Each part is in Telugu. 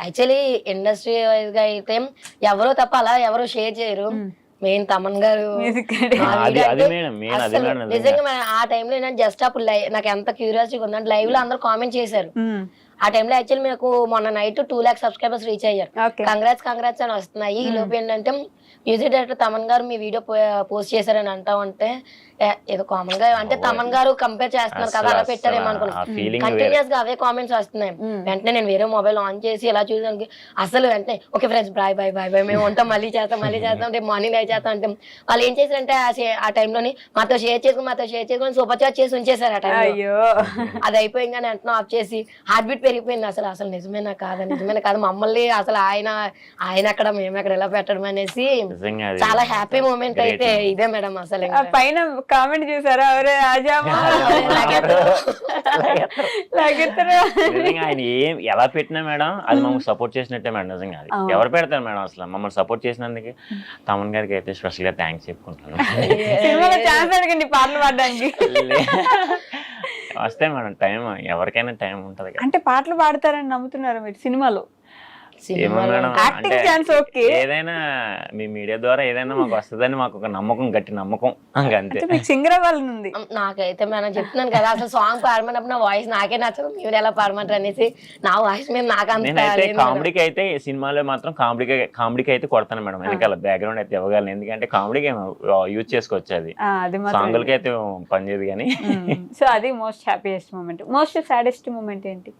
యాక్చువల్లీ ఇండస్ట్రీ వైజ్గా అయితే ఎవరో తప్ప అలా ఎవరు షేర్ చేయరు. మ్మ్. మెయిన్ తమన్ గారు నిజంగా మన- ఆ టైంలో నేను జస్ట్ అప్పుడు లైవ్ నాకు ఎంత క్యూరియాసిటీ ఉందంటే లైవ్లో అందరూ కామెంట్ చేశారు. ఆ టైంలో యాక్చువల్లీ మీకు మొన్న night two lakh subscribers reach అయ్యారు. కంగ్రాట్స్ కంగ్రాట్స్ అని వస్తున్నాయి. ఈ లోపు ఏంటంటే మ్యూజిక్ డైరెక్టర్ తమన్ గారు మీ వీడియో పోస్ట్ చేశారని అంటా ఉంటే ఏ, ఏదో కామన్గా అంటే తమన్ గారు కంపేర్ చేస్తున్నారు కదా అలా పెట్టారేమో అనుకున్నాను కంటిన్యూస్గా అవే కామెంట్స్ వస్తున్నాయి. వెంటనే నేను వేరే మొబైల్ ఆన్ చేసి ఇలా చూసాను అసలు వెంటనే okay friends bye bye bye bye మేము ఉంటాం మళ్ళీ చేస్తాం మళ్ళీ చేస్తాం రేపు మార్నింగ్ లైవ్ చేస్తాం అంటే వాళ్ళు ఏం చేశారంటే ఆ టైంలోని మాతో షేర్ చేసుకుని మాతో షేర్ చేసుకుని సూపర్ చాట్ చేసి ఉంచేశారు ఆ టైంలో అయ్యో. అది అయిపోయింగానే వెంటనే ఆఫ్ చేసి హార్ట్ బీట్ పెరిగిపోయింది అసలు అసలు నిజమేనా కాదా నిజమేనా కాదు మమ్మల్ని అసలు ఆయన ఆయన అక్కడ మేము అక్కడ ఎలా పెట్టడం అనేసి నిజంగా అది చాలా హ్యాపీ మూమెంట్ great అయితే. ఇదే మేడం అసలు ఆ ఇంకా. పైన కామెంట్ చూసారా లాగెత్తరా నిజంగా ఆయన ఏం ఎలా పెట్టినా మేడం అది మమ్మల్ని సపోర్ట్ చేసినట్టే మేడం నిజంగా అది. అవును. ఎవరు పెడతారు మేడం అసలు? మమ్మల్ని సపోర్ట్ చేసినందుకు తమన్ గారికి అయితే స్పెషల్గా థ్యాంక్స్ చెప్పుకుంటాను సినిమాలో ఛాన్స్ అడగండి పాటలు పాడడానికి. వస్తే మేడం టైం ఎవరికైనా టైం ఉంటది కదా. అంటే పాటలు పాడతారని నమ్ముతున్నారు మీరు సినిమాలో? ఏదైనా మీ మీడియా ద్వారా ఏదైనా మాకు వస్తుందని మాకు ఒక నమ్మకం గట్టి నమ్మకం. అంతే. ఉంది నాకైతే మేడం చెప్తున్నాను కదా అసలు సాంగ్ పాడమన్నప్పుడు నా వాయిస్ నాకే నచ్చదు మీరు ఎలా పాడమంటారు అనేసి నా వాయిస్ మీద నాకు అంత. కామెడీకి అయితే ఈ సినిమాలో మాత్రం కామెడీకి కామెడీకి అయితే కొడతాను మేడం వెనకాల బ్యాక్గ్రౌండ్ అయితే ఇవ్వగలను. ఎందుకంటే కామెడీకి యూజ్ చేసుకోవచ్చు అది. ఆ, అది మాత్రం సాంగులకి అయితే పనిచేయదు కానీ. సో అది most happiest moment most saddest moment ఏంటి?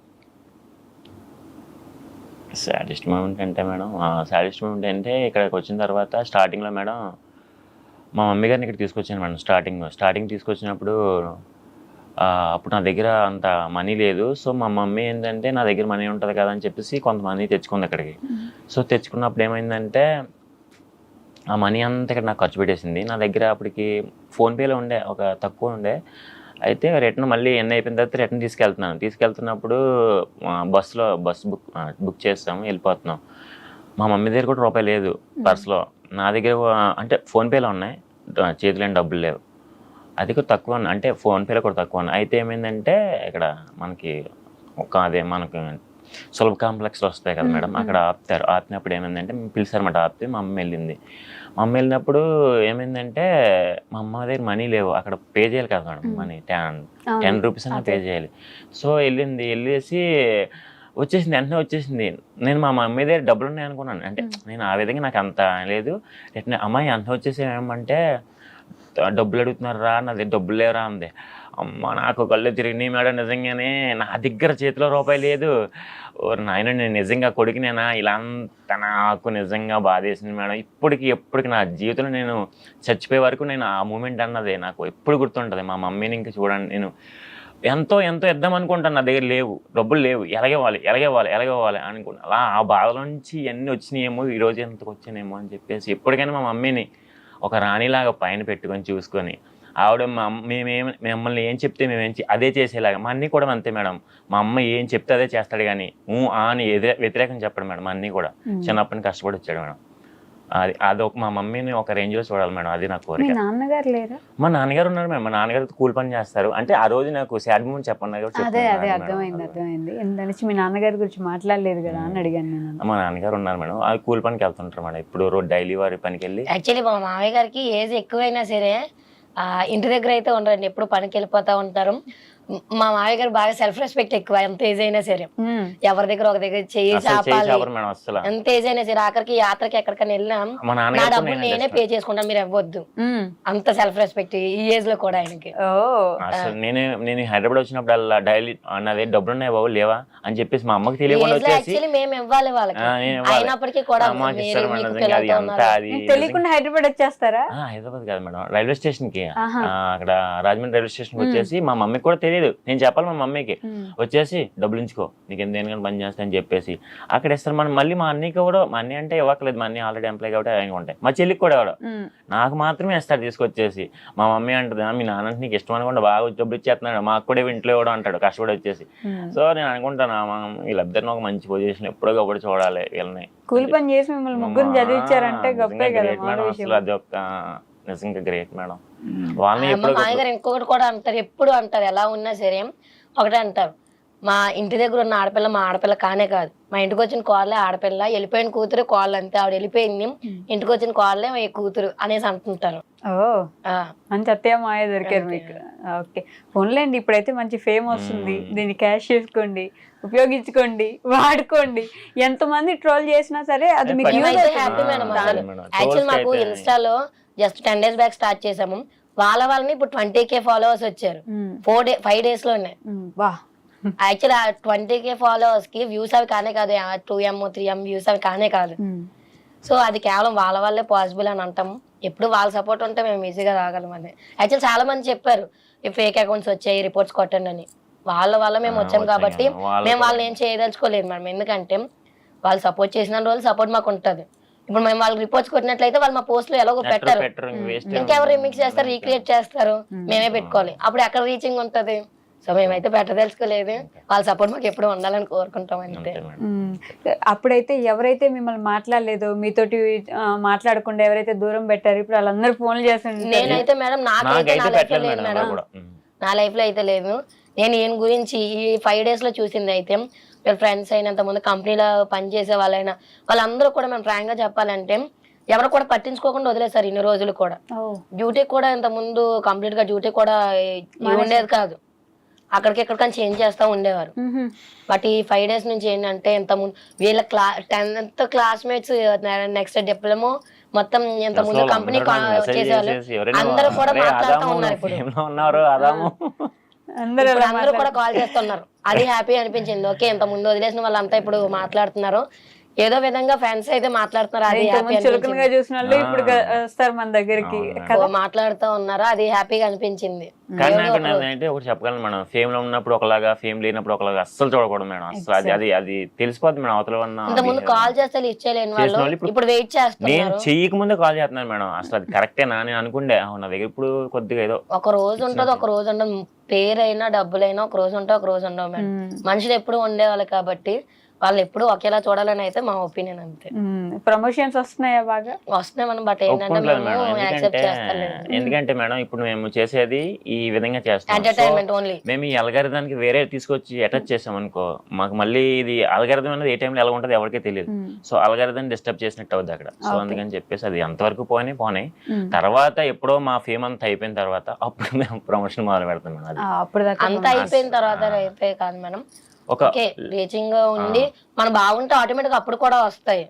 సాడెస్ట్ మూమెంట్ అంటే మేడం సాడెస్ట్ మూమెంట్ అంటే ఇక్కడికి వచ్చిన తర్వాత స్టార్టింగ్లో మేడం మా మమ్మీ గారిని ఇక్కడ తీసుకొచ్చాను మేడం స్టార్టింగ్ స్టార్టింగ్ తీసుకొచ్చినప్పుడు అప్పుడు నా దగ్గర అంత మనీ లేదు. సో మా మమ్మీ ఏంటంటే నా దగ్గర మనీ ఉంటుంది కదా అని చెప్పేసి కొంత మనీ తెచ్చుకుంది ఇక్కడికి సో తెచ్చుకున్నప్పుడు ఏమైందంటే ఆ మనీ అంతా ఇక్కడ నాకు ఖర్చు పెట్టేసింది. నా దగ్గర అప్పటికి ఫోన్పేలో ఉండే ఒక తక్కువ ఉండే. అయితే రిటర్న్ మళ్ళీ ఎన్ని అయిపోయిన తర్వాత రిటర్న్ తీసుకెళ్తున్నాను. తీసుకెళ్తున్నప్పుడు బస్సులో బస్ బుక్ బుక్ చేస్తాము వెళ్ళిపోతున్నాం. మా మమ్మీ దగ్గర కూడా రూపాయి లేదు పర్స్లో. నా దగ్గర అంటే ఫోన్పేలో ఉన్నాయి. చేతిలో డబ్బులు లేవు. అది కూడా తక్కువ అంటే ఫోన్పేలో కూడా తక్కువ అయితే ఏమైందంటే ఇక్కడ మనకి ఒక అదే మనకు సులభ కాంప్లెక్స్లో వస్తాయి కదా మేడం. అక్కడ ఆపుతారు. ఆపినప్పుడు ఏమైందంటే పిలిచారన్నమాట ఆపితే మా అమ్మ వెళ్ళింది. మా అమ్మ వెళ్ళినప్పుడు ఏమైందంటే మా అమ్మ దగ్గర మనీ లేవు. అక్కడ పే చేయాలి కదా madam money. Ten ten rupees అన్న పే చేయాలి. సో వెళ్ళింది. వెళ్ళేసి వచ్చేసింది. వెంటనే వచ్చేసింది. నేను మా మమ్మీ దగ్గర డబ్బులు ఉన్నాయి అనుకున్నాను. అంటే నేను ఆ విధంగా నాకు అంత లేదు. అమ్మాయి అంత వచ్చేసి ఏమంటే డబ్బులు అడుగుతున్నారా? నా దగ్గర డబ్బులు లేవరా అంది. అమ్మ నాకు కళ్ళు తిరిగినాయి మేడం నిజంగానే. నా దగ్గర చేతిలో రూపాయి లేదు. ఓ నాయన నేను నిజంగా కొడుకునేనా? ఇలా అంత నాకు నిజంగా బాధేసింది మేడం. ఇప్పటికి ఎప్పటికి నా జీవితంలో నేను చచ్చిపోయే వరకు నేను ఆ మూమెంట్ అన్నది. నాకు ఎప్పుడు గుర్తుంటుంది. మా మమ్మీని ఇంకా చూడండి. నేను ఎంతో ఎంతో ఇద్దాం అనుకుంటాను నా దగ్గర లేవు. డబ్బులు లేవు. ఎలాగేవాలి ఎలాగేవాలి ఎలాగేవాలి అనుకుంటా అలా ఆ బాధలోంచి నుంచి ఇవన్నీ వచ్చినాయేమో ఈరోజు ఎంతకు వచ్చానేమో అని చెప్పేసి ఎప్పటికైనా మా మమ్మీని ఒక రాణిలాగా పైన పెట్టుకొని చూసుకొని ఆవిడ మా మేమేం మిమ్మల్ని ఏం చెప్తే మేము అదే చేసేలాగా. మా అన్నీ కూడా అంతే మేడం. మా అమ్మ ఏం చెప్తే అదే చేస్తాడు కానీ ఊ ఆ అని ఎదురే వ్యతిరేకం చెప్పడు మేడం అన్నీ కూడా. చిన్నప్పటి నుంచి కష్టపడి వచ్చాడు మేడం. అది అదొక మా మమ్మీని ఒక రేంజ్లో చూడాలి మేడం అది నా మీ కోరిక నాన్నగారు లేరా? మా నాన్నగారు ఉన్నారు మేడం. మా నాన్నగారు కూలి పని చేస్తారు. అంటే ఆ రోజు నాకు సాడ్ మూమెంట్ చెప్పండి అదే అదే. అర్థమైంది అర్థమైంది. మీ నాన్నగారి గురించి మాట్లాడలేదు కదా అని అడిగాను నేను మా నాన్నగారు ఉన్నారు మేడం. ఆ కూలి పనికి వెళ్తుంటారు మేడం. ఇప్పుడు రోజు డైలీ వారి పనికి వెళ్ళి యాక్చువల్లీ మా మామయ్య గారికి ఏజ్ ఎక్కువైనా సరే ఇంటి దగ్గర అయితే ఉండరండి. ఎప్పుడు పనికి వెళ్ళిపోతూ ఉంటారు. మ్- మామయ్య గారు బాగా సెల్ఫ్ రెస్పెక్ట్ ఎక్కువ ఎంత ఏజ్ అయినా సరే. ఎవరి దగ్గర ఒక దగ్గర చేయి చాపాలి. చాపరు మేడం అసలు ఎంత ఏజ్ అయినా సరే ఆఖరికి యాత్రకి ఎక్కడికైనా వెళ్ళినా మా నా డబ్బులు నేనే పే చేసుకుంటాను మీరు ఇవ్వద్దు. అంత సెల్ఫ్ రెస్పెక్ట్ ఈ ఏజ్లో కూడా ఆయనకి. ఓ. అసలు నేను నేను హైదరాబాద్ వచ్చినప్పుడు అలా డైలీ నాది డబ్బులు ఉన్నాయి బాబు లేవా? అని చెప్పేసి మా అమ్మకి తెలియకుండా మేము ఇవ్వాలి వాళ్ళకి. అయినప్పటికీ కూడా తెలియకుండా హైదరాబాద్ వచ్చేస్తారా? ఆ, హైదరాబాద్ కాదు మేడం రైల్వే స్టేషన్కి. అక్కడ రాజమండ్రి రైల్వే స్టేషన్ వచ్చేసి మా మమ్మీకి కూడా తెలియదు నేను చెప్పాలి మా మమ్మీకి. మ్మ్. వచ్చేసి డబ్బులు ఉంచుకో నీకు ఎంత దేనికని పని చేస్తా అని చెప్పేసి. అక్కడ ఇస్తారు. మనం మళ్ళీ మా అన్నయ్యకి కూడా మా అన్నయ్య అంటే ఇవ్వట్లేదు మా అన్నయ్య ఆల్రెడీ ఎంప్లాయ్ కాబట్టి ఆయన ఉంటాయి మా చెల్లికి కూడా మ్మ్. నాకు మాత్రమే ఇస్తాడు తీసుకొచ్చేసి. మా మమ్మీ అంటది "ఆ, మీ నాన్న నీకు ఇష్టం అనుకుంటే బాగా డబ్బులు ఇచ్చేస్తున్నాడు. మాకు కూడా ఇంట్లో ఇవ్వడం అంటాడు కష్టపడి వచ్చేసి. సో నేను అనుకుంటాను "ఆ, మా వీళ్ళిద్దరిని ఒక మంచి పొజిషన్ ఎప్పుడో ఒకటి చూడాలి వీళ్ళని. కూలి పని చేసి మిమ్మల్ని ముగ్గురు చదివించారంటే గొప్పే కదా నిజంగా గ్రేట్ మేడం వాళ్ళని మా ఎప్పుడో మామయ్య గారు ఇంకొకటి కూడా అంటారు ఎప్పుడు అంటారు ఎలా ఉన్నా సరే ఒకటే అంటారు. మా ఇంటి దగ్గర ఉన్న ఆడపిల్ల మా ఆడపిల్ల కానే కాదు. మా ఇంటికి వచ్చిన కోళ్ళే ఆడపిల్ల వెళ్ళిపోయిన కూతురు కోళ్ళు అంతే ఆవిడ వెళ్ళిపోయింది ఇంటికి వచ్చిన కోళ్ళే ఈ కూతురు అనేసి అంటుంటారు. ఓ. ఆ, మంచి అత్తయ్య మాయ దొరికారు మీకు. ఓకే. ఫోన్లేండి ఇప్పుడైతే మంచి ఫేమ్ వస్తుంది. దీన్ని క్యాష్ చేసుకోండి ఉపయోగించుకోండి వాడుకోండి. ఎంతమంది ట్రోల్ చేసినా సరే అది మీకు మేడం. యాక్చువల్ మాకు ఇన్స్టాలో just ten days back start చేసాము వాళ్ళ వాళ్ళని ఇప్పుడు ట్వంటీ కే ఫాలోవర్స్ వచ్చారు. ఫోర్ డే ఫైవ్ డేస్లోనే. యాక్చువల్ ఆ ట్వంటీ కే ఫాలోవర్స్కి వ్యూస్ అవి కానే కాదు. Two M three M views అవి కానే కాదు. సో అది కేవలం వాళ్ళ వల్లే పాసిబుల్ అని అంటాం ఎప్పుడు వాళ్ళ సపోర్ట్ ఉంటే మేము ఈజీగా రాగలం అని యాక్చువల్ చాలా మంది చెప్పారు ఈ ఫేక్ అకౌంట్స్ వచ్చాయి రిపోర్ట్స్ కొట్టండి అని. వాళ్ళ వల్ల మేము వచ్చాం కాబట్టి. వాళ్ళ మేము వాళ్ళని ఏం చేయదలుచుకోలేదు మేడం. ఎందుకంటే వాళ్ళు సపోర్ట్ చేసిన రోజు సపోర్ట్ మాకు ఉంటుంది. ఇప్పుడు మేము వాళ్ళకి రిపోర్ట్స్ కొట్టినట్లయితే వాళ్ళు మా పోస్టులు ఎలాగో ఎక్కడ పెట్టరు. ఇంకెవరు రిమిక్స్ చేస్తారు. రీక్రియేట్ చేస్తారు మేమే పెట్టుకోవాలి. అప్పుడు ఎక్కడ రీచింగ్ ఉంటది? సో మేమైతే పెట్టదలుచుకోలేదు వాళ్ళ సపోర్ట్ మాకు ఎప్పుడు ఉండాలని కోరుకుంటాం అంతే. ఉమ్, అప్పుడైతే ఎవరైతే మిమ్మల్ని మాట్లాడలేదో మీతోటి మాట్లాడకుండా ఎవరైతే దూరం పెట్టారు ఇప్పుడు వాళ్ళందరూ ఫోన్లు చేస్తుంటారు. నేనైతే మేడం నాకైతే నా లైఫ్లో లేదు. నా లైఫ్లో అయితే లేదు. నేను ఈయన గురించి ఈ ఫైవ్ డేస్లో చూసింది అయితే వీళ్ళ ఫ్రెండ్స్ అయినంత ముందు కంపెనీలో పనిచేసే వాళ్ళైనా వాళ్ళందరూ కూడా మేము ఫ్రాంక్గా చెప్పాలంటే ఎవరు కూడా పట్టించుకోకుండా వదిలేసారు ఇన్ని రోజులు కూడా. డ్యూటీ కూడా ఇంత ముందు కంప్లీట్గా డ్యూటీ కూడా ఉండేది కాదు. అక్కడికి ఎక్కడికని చేంజ్ చేస్తా ఉండేవారు. బట్ ఈ ఫైవ్ డేస్ నుంచి ఏంటంటే ఇంత ముందు వీళ్ళ క్లా టెన్త్ క్లాస్మేట్స్ నెక్స్ట్ డిప్లొమో మొత్తం ఇంత ముందు కంపెనీ చేసేవాళ్ళు. అందరూ కూడా "అరే, మాట్లాడుతూ ఉన్నారు ఇప్పుడు. అందరూ కూడా కాల్ చేస్తున్నారు. అది హ్యాపీ అనిపించింది. ఓకే ఇంత ముందు వదిలేసిన వాళ్ళంతా ఇప్పుడు మాట్లాడుతున్నారు. ఏదో విధంగా ఫ్యాన్స్ అయితే మాట్లాడుతున్నారు అది చూసిన వాళ్ళు ఇప్పుడు. వస్తారు మన దగ్గరికి. మాట్లాడుతూ ఉన్నారు అది హ్యాపీగా అనిపించింది. కానీ నాకు ఒకటి చెప్పగలను మేడం ఫేమ్లో ఉన్నప్పుడు ఒకలాగా ఫేమ్ లేనప్పుడు ఒకలాగా అస్సలు చూడకూడదు మేడం. అసలు అది అది అది తెలిసిపోద్ది మేడం అవతల ఉన్న ముందు. కాల్ చేస్తే లిఫ్ట్ చేయలేని చేసిన వాళ్ళు వాళ్ళు ఇప్పుడు- వెయిట్ నేను చేస్తున్నారు. చెయ్యక ముందే కాల్ చేస్తున్నాను మేడం. అసలు అది కరెక్టేనా నేను అనుకుండే. నా దగ్గర ఇప్పుడు కొద్దిగా ఏదో ఒక రోజు ఉంటుంది ఒక రోజు ఉండదు. పేరైనా డబ్బులైనా ఒక రోజు ఉంటే ఒక రోజు ఉండవు మేడం. మనుషులు ఎప్పుడు ఉండేవాళ్ళు కాబట్టి వాళ్ళు ఎప్పుడు ఒకేలా చూడాలని అయితే మా ఒపీనియన్ అంతే. ప్రమోషన్స్ వస్తున్నాయా బాగా? వస్తున్నాయి మనం బట్ ఏంటంటే మేము యాక్సెప్ట్ ఎందుకంటే మేడం ఇప్పుడు మేము చేసేది ఈ విధంగా చేస్తాం ఎంటర్టైన్మెంట్ ఓన్లీ మేము ఈ అల్గారిథానికి వేరే తీసుకొచ్చి అటాచ్ చేసాం అనుకో మాకు మళ్ళీ ఇది అల్గారిథం అనేది ఏ టైంలో ఎలా ఉంటుంది ఎవరికీ తెలియదు. సో అల్గారిథం డిస్టర్బ్ చేసినట్టు అవుద్ది అక్కడ. సో. అందుకని చెప్పేసి అది అంతవరకు పోనీ పోనీ. తర్వాత ఎప్పుడో మా ఫేమ్ అంతా అయిపోయిన తర్వాత అప్పుడు మేము ప్రమోషన్ మొదలు పెడతాం మేడం అంత అయిపోయిన తర్వాత అయితే కాదు మేడం. ఒక ఓకే రీచింగ్ ఉండి మనం బాగుంటే ఆటోమేటిక్ అప్పుడు కూడా వస్తాయి.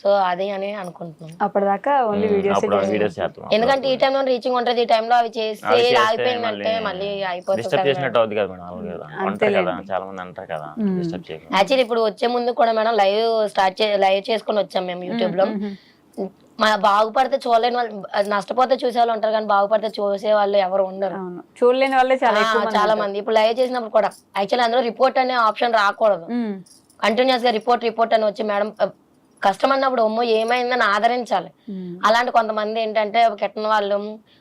సో అది అని అనుకుంటున్నాం. అప్పటిదాకా ఓన్లీ ఉమ్, వీడియోస్ అప్పుడు వీడియోస్ చేస్తాం ఎందుకంటే ఈ టైంలో రీచింగ్ ఉంటది ఈ టైంలో అవి చేసి అవి చేస్తే ఆగిపోయిందంటే మళ్ళీ అయిపోతుంది యాక్చువల్లీ ఇప్పుడు వచ్చే ముందు కూడా మేడం లైవ్ స్టార్ట్ లైవ్ చేసుకొని వచ్చాం మేము యూట్యూబ్లో మా బాగుపడితే చూడలేని వాళ్ళు నష్టపోతే చూసే వాళ్ళు ఉంటారు కానీ బాగుపడితే చూసే వాళ్ళు ఎవరు ఉండరు. అవును. చూడలేని వాళ్ళే చాలా చాలా. మంది. ఇప్పుడు లైవ్ చేసినప్పుడు కూడా యాక్చువల్లీ అందులో రిపోర్ట్ అనే ఆప్షన్ రాకూడదు. కంటిన్యూస్గా రిపోర్ట్ రిపోర్ట్ అని వచ్చి మేడం కష్టం అన్నప్పుడు అమ్మో ఏమైందని ఆదరించాలి. అలాంటి కొంతమంది ఏంటంటే కెట్టిన వాళ్ళు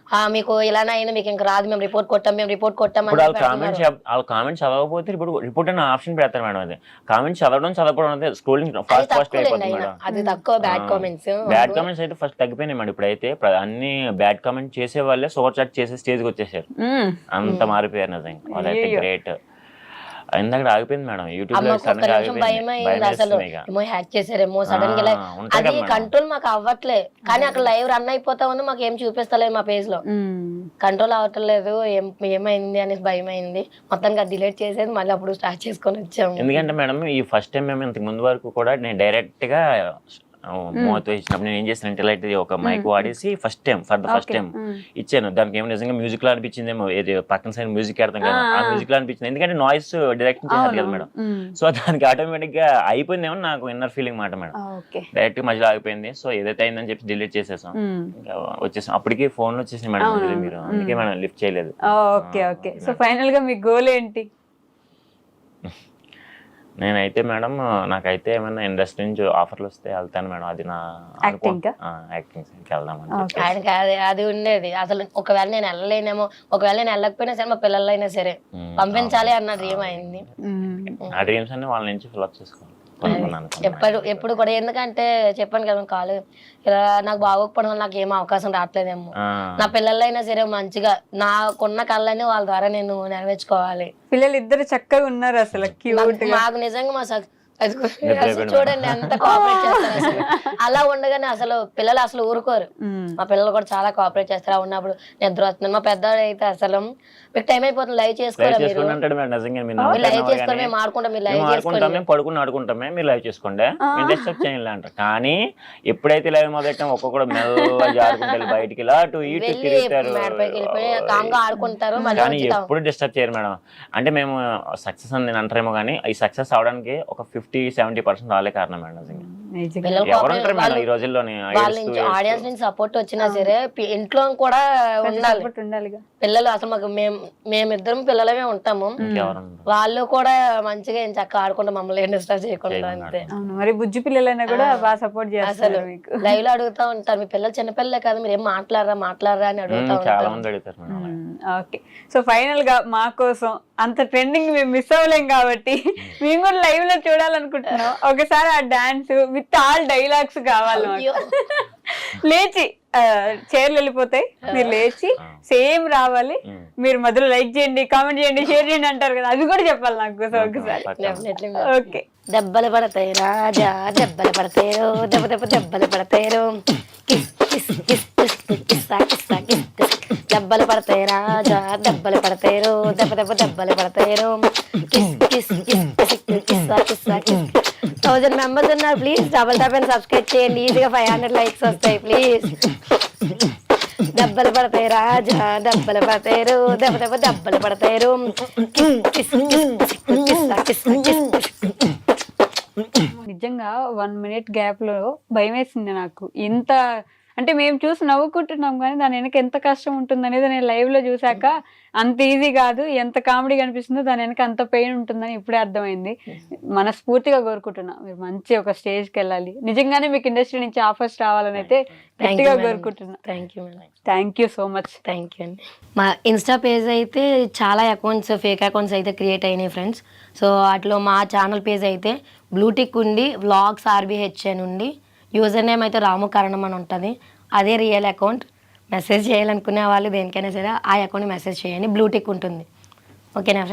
"ఆ, మీకు ఇలానే అయింది మీకు ఇంకా రాదు మేము రిపోర్ట్ కొట్టాం మేము రిపోర్ట్ కొట్టాం ఇప్పుడు వాళ్ళు కామెంట్స్ వాళ్ళ కామెంట్స్ చదవకపోతే ఇప్పుడు రిపోర్ట్ అనే ఆప్షన్ పెడతారు మేడం అది. కామెంట్స్ చదవడం చదవడం అనేది స్క్రోలింగ్ అది ఫాస్ట్ ఫాస్ట్ తక్కువ అయిపోతుంది అయినా. మేడం. అది తక్కువ బ్యాడ్. కామెంట్స్. బ్యాడ్ కామెంట్స్ అయితే ఫస్ట్ తగ్గిపోయినాయి మేడం ఇప్పుడైతే. ప్ర- అన్ని బ్యాడ్ కామెంట్ చేసే వాళ్ళే సూపర్ చాట్ చేసే స్టేజ్కి వచ్చేసారు. అంత మారిపోయారు నిజంగా. వాళ్ళైతే. గ్రేట్. ఇందాక ఆగిపోయింది మేడం. యూట్యూబ్లో సడన్గా ఆగిపోయింది. అసలు. ఏమో హ్యాక్ చేశారేమో సడన్గా అది. కంట్రోల్ మాకు అవ్వట్లే. కానీ అక్కడ లైవ్ రన్ అయిపోతా ఉంది మాకు ఏం చూపిస్తలేదు మా పేజ్లో. కంట్రోల్ అవ్వట్లేదు ఏం ఏమైంది అనేసి భయం అయింది. మొత్తంగా డిలీట్ చేసేది మళ్ళీ అప్పుడు స్టార్ట్ చేసుకొని వచ్చాము. ఎందుకంటే మేడం ఈ ఫస్ట్ టైం మేము ఇంతకు ముందు వరకు కూడా నేను డైరెక్ట్గా ఇచ్చినప్పుడు నేను ఏం ఇలా ఇది ఒక మైక్ వాడేసి first time for the first time ఇచ్చాను. దానికి ఏమో నిజంగా మ్యూజిక్లో అనిపించిందేమో ఏది పక్కన సైడ్ మ్యూజిక్ ఆడతాం కదా ఆ. మ్యూజిక్లో అనిపించింది. ఎందుకంటే నాయిస్ డైరెక్ట్ చేయాలి కదా మేడం. సో దానికి ఆటోమేటిక్గా అయిపోయిందేమో నాకు ఇన్నర్ ఫీలింగ్ మాట మేడం. డైరెక్ట్ మధ్యలో ఆగిపోయింది. సో ఏదైతే అయిందని చెప్పి డిలీట్ చేసేసాం. వచ్చేసాం. అప్పటికి ఫోన్ వచ్చేసింది మేడం మీరు. అందుకే మేడం లిఫ్ట్ చేయలేదు. Okay okay. సో ఫైనల్గా మీ గోల్ ఏంటి? నేనైతే మేడం నాకైతే ఏమైనా ఇండస్ట్రీ నుంచి ఆఫర్లు వస్తే వెళ్తాను మేడం. అది నా కా? యాక్టింగ్ వెళ్దామని. ఆయనకి అది అది ఉండేది. అసలు ఒకవేళ నేను వెళ్ళలేనేమో ఒకవేళ నేను వెళ్ళకపోయినా సరే మా పిల్లలైనా సరే పంపించాలి అన్న డ్రీమ్ అయింది ఆ డ్రీమ్స్ అన్ని వాళ్ళ నుంచి ఫిల్అప్ కొనుక్కున్నాను ఎప్పుడు ఎప్పుడు కూడా. ఎందుకంటే చెప్పాను కదా కాలు ఇలా నాకు బాగోకపోవడం వల్ల నాకు ఏం అవకాశం రావట్లేదేమో. నా పిల్లలైనా సరే మంచిగా నాకున్న కళ్ళని వాళ్ళ ద్వారా నేను నెరవేర్చుకోవాలి. పిల్లలు ఇద్దరు చక్కగా ఉన్నారు అసలు. నాకు- మాకు నిజంగా మా అది చూడండి ఎంత కోఆపరేట్ చేస్తారు అసలు. అలా ఉండగానే అసలు పిల్లలు అసలు ఊరుకోరు. మా పిల్లలు కూడా చాలా కోఆపరేట్ చేస్తారు. ఉన్నప్పుడు నిద్ర వస్తుంది. మా పెద్దవాడు అయితే అసలు మీకు టైం అయిపోతుంది. లైవ్ మీరు? నవ్వుతారు లైవ్ మేము ఆడుకుంటాం మీరు లైవ్ మేము పడుకుని ఆడుకుంటామే మీరు లైవ్ చేసుకోండి. మేము డిస్టర్బ్ చేయాలి అంటారు. కానీ ఎప్పుడైతే లైవ్ మొదలెట్టాం ఒక్కొక్కడు మెల్లగా బయటికి ఇలా అటు ఇటు తిరుగుతారు. ఆడుకుంటారు మళ్ళీ కానీ ఉంచుతాం. ఎప్పుడు డిస్టర్బ్ చేయరు మేడం. అంటే మేము సక్సెస్ అని నేను అంటారేమో కానీ ఈ సక్సెస్ అవడానికి ఒక ఫిఫ్టీ ఫిఫ్టీ సెవెంటీ పర్సెంట్ వాళ్ళే కారణం మేడం మేడం వాళ్ళు- ఈ రోజుల్లోని వాళ్ళ నుంచి ఆడియన్స్ నుంచి సపోర్ట్ వచ్చినా సరే ఇంట్లో కూడా ఉండాలి. సపోర్ట్ ఉండాలిగా. పిల్లలు అసలు మాకు మేము మేమిద్దరం పిల్లలమే ఉంటాము. వాళ్ళు కూడా మంచిగా ఏం చక్కగా ఆడుకుంటాం మమ్మల్ని ఏం డిస్టర్బ్ చేయకుండా అంతే. మరి బుజ్జి పిల్లలైనా కూడా. బాగా సపోర్ట్ చేస్తారు లైవ్లో అడుగుతా ఉంటారు మీ పిల్లలు చిన్నపిల్లలే కదా మీరు ఏం మాట్లాడరా మాట్లాడరా అని అడుగుతా చాలా ఉంటారు. మంది అడుగుతారు మేడం ఓకే. సో ఫైనల్గా మా కోసం అంత ట్రెండింగ్ మేము మిస్ అవ్వలేం కాబట్టి మేము. కూడా లైవ్లో చూడాలనుకుంటున్నాం. ఒకసారి ఆ డాన్స్ విత్ ఆల్ డైలాగ్స్ కావాలి. లేచి చైర్లు వెళ్ళిపోతాయి మీరు లేచి. సేమ్ రావాలి. మీరు మధ్యలో లైక్ చేయండి కామెంట్ చేయండి షేర్ చేయండి అంటారు కదా అది కూడా చెప్పాలి నాకు సో ఒకసారి. ఓకే దెబ్బలు పడతాయి రాజా దెబ్బలు పడతాయి దెబ్బ దెబ్బ దెబ్బలు పడతాయి kiss kiss kiss kiss kiss kiss దెబ్బలు పడతాయి రాజా దెబ్బలు పడతాయి దెబ్బ దెబ్బ దెబ్బలు పడతాయి కిస్ కిస్ కిస్ కిస్ కిస్సా కిస్ థౌజండ్ మెంబర్స్ ఉన్నారు please double type and subscribe చేయండి. ఈజీగా ఫైవ్ హండ్రెడ్ లైక్స్ వస్తాయి ప్లీజ్ దెబ్బలు పడతాయి రాజా దెబ్బలు పడతారు దెబ్బ దెబ్బ దెబ్బలు పడతారు నిజంగా వన్ మినిట్ గ్యాప్లో భయం వేసింది నాకు. ఇంత అంటే మేము చూసి నవ్వుకుంటున్నాం కానీ దాని వెనక ఎంత కష్టం ఉంటుంది అనేది నేను లైవ్లో చూసాక అంత ఈజీ కాదు ఎంత కామెడీ కనిపిస్తుందో దాని వెనక అంత పెయిన్ ఉంటుందని ఇప్పుడే అర్థమైంది. మనస్ఫూర్తిగా కోరుకుంటున్నా. మీరు మంచి ఒక స్టేజ్కి వెళ్ళాలి నిజంగానే మీకు ఇండస్ట్రీ నుంచి ఆఫర్స్ రావాలని అయితే గట్టిగా కోరుకుంటున్నా. Thank you thank you so much thank you అండి. మా ఇన్స్టా పేజ్ అయితే చాలా అకౌంట్స్ ఫేక్ అకౌంట్స్ అయితే క్రియేట్ అయినాయి ఫ్రెండ్స్ సో వాటిలో మా ఛానల్ పేజ్ అయితే బ్లూటిక్ ఉండి వ్లాగ్స్ ఆర్బిహెచ్ అని ఉండి యూజర్ నేమ్ అయితే రాము కరణం అని ఉంటుంది. అదే రియల్ అకౌంట్ మెసేజ్ చేయాలనుకునే వాళ్ళు దేనికైనా సరే ఆ అకౌంట్ మెసేజ్ చేయండి. బ్లూటిక్ ఉంటుంది. ఓకేనా ఫ్రెండ్స్?